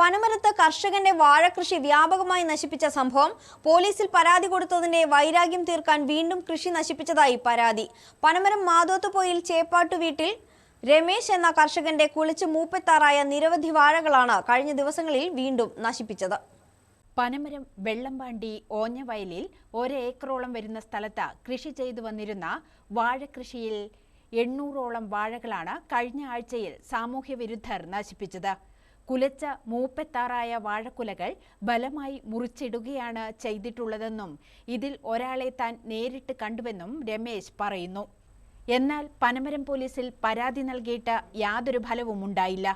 പനമരത്ത് കർഷകന്റെ വാഴകൃഷി വ്യാപകമായി നശിപ്പിച്ച സംഭവം പോലീസിൽ പരാതി കൊടുത്തതിന്റെ വൈരാഗ്യം തീർക്കാൻ വീണ്ടും കൃഷി നശിപ്പിച്ചതായി പരാതി. പനമരം മാതോത്തുപോയിൽ ചേപ്പാട്ടു വീട്ടിൽ രമേശ് എന്ന കർഷകന്റെ കുളിച്ചു മൂപ്പത്താറായ നിരവധി വാഴകളാണ് കഴിഞ്ഞ ദിവസങ്ങളിൽ വീണ്ടും നശിപ്പിച്ചത്. പനമരം വെള്ളംപാണ്ടി ഓഞ്ഞവയലിൽ ഒരേക്കറോളം വരുന്ന സ്ഥലത്ത് കൃഷി ചെയ്തു വന്നിരുന്ന വാഴകൃഷിയിൽ എണ്ണൂറോളം വാഴകളാണ് കഴിഞ്ഞ ആഴ്ചയിൽ സാമൂഹ്യ വിരുദ്ധർ നശിപ്പിച്ചത്. കുലച്ച മൂപ്പത്താറായ വാഴക്കുലകൾ ബലമായി മുറിച്ചിടുകയാണ് ചെയ്തിട്ടുള്ളതെന്നും ഇതിൽ ഒരാളെ താൻ നേരിട്ട് കണ്ടുവെന്നും രമേശ് പറയുന്നു. എന്നാൽ പനമരം പോലീസിൽ പരാതി നൽകിയിട്ട് യാതൊരു ഫലവും ഉണ്ടായില്ല.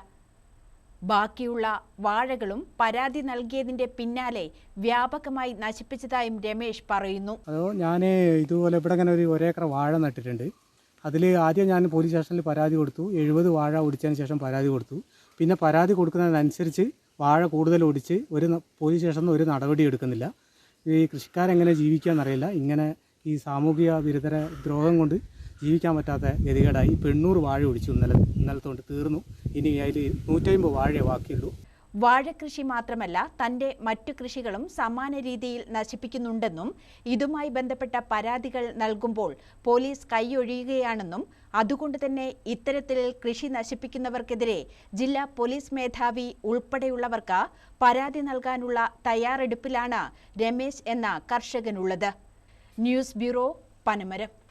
ബാക്കിയുള്ള വാഴകളും പരാതി നൽകിയതിന്റെ പിന്നാലെ വ്യാപകമായി നശിപ്പിച്ചതായും രമേശ് പറയുന്നു. ഞാൻ ഇതുപോലെ ഇവിടെ ഇങ്ങനെ ഒരു ഒരേക്കർ വാഴ നട്ടിട്ടുണ്ട്. അതിൽ ആദ്യം ഞാൻ പോലീസ് സ്റ്റേഷനിൽ പരാതി കൊടുത്തു. എഴുപത് വാഴ ഒടിച്ചതിന് ശേഷം പരാതി കൊടുത്തു. പിന്നെ പരാതി കൊടുക്കുന്നതിനനുസരിച്ച് വാഴ കൂടുതൽ ഒടിച്ച് ഒരു പോലീസ് സ്റ്റേഷനിൽ ഒരു നടപടി എടുക്കുന്നില്ല. ഈ കൃഷിക്കാരെങ്ങനെ ജീവിക്കാമെന്നറിയില്ല ഇങ്ങനെ ഈ സാമൂഹിക വിരുദ്ധര ദ്രോഹം കൊണ്ട് ജീവിക്കാൻ പറ്റാത്ത ഗതികേടായി. പെണ്ണൂറ് വാഴ ഒടിച്ചു ഇന്നലെ ഇന്നലത്തെ കൊണ്ട് തീർന്നു. ഇനി അതിൽ നൂറ്റമ്പത് വാഴയെ ബാക്കിയുള്ളൂ. വാഴകൃഷി മാത്രമല്ല തന്റെ മറ്റു കൃഷികളും സമാന രീതിയിൽ നശിപ്പിക്കുന്നുണ്ടെന്നും ഇതുമായി ബന്ധപ്പെട്ട പരാതികൾ നൽകുമ്പോൾ പോലീസ് കൈയൊഴിയുകയാണെന്നും അതുകൊണ്ട് തന്നെ ഇത്തരത്തിൽ കൃഷി നശിപ്പിക്കുന്നവർക്കെതിരെ ജില്ലാ പോലീസ് മേധാവി ഉൾപ്പെടെയുള്ളവർക്ക് പരാതി നൽകാനുള്ള തയ്യാറെടുപ്പിലാണ് രമേശ് എന്ന കർഷകനുള്ളത്. News bureau Panamaram.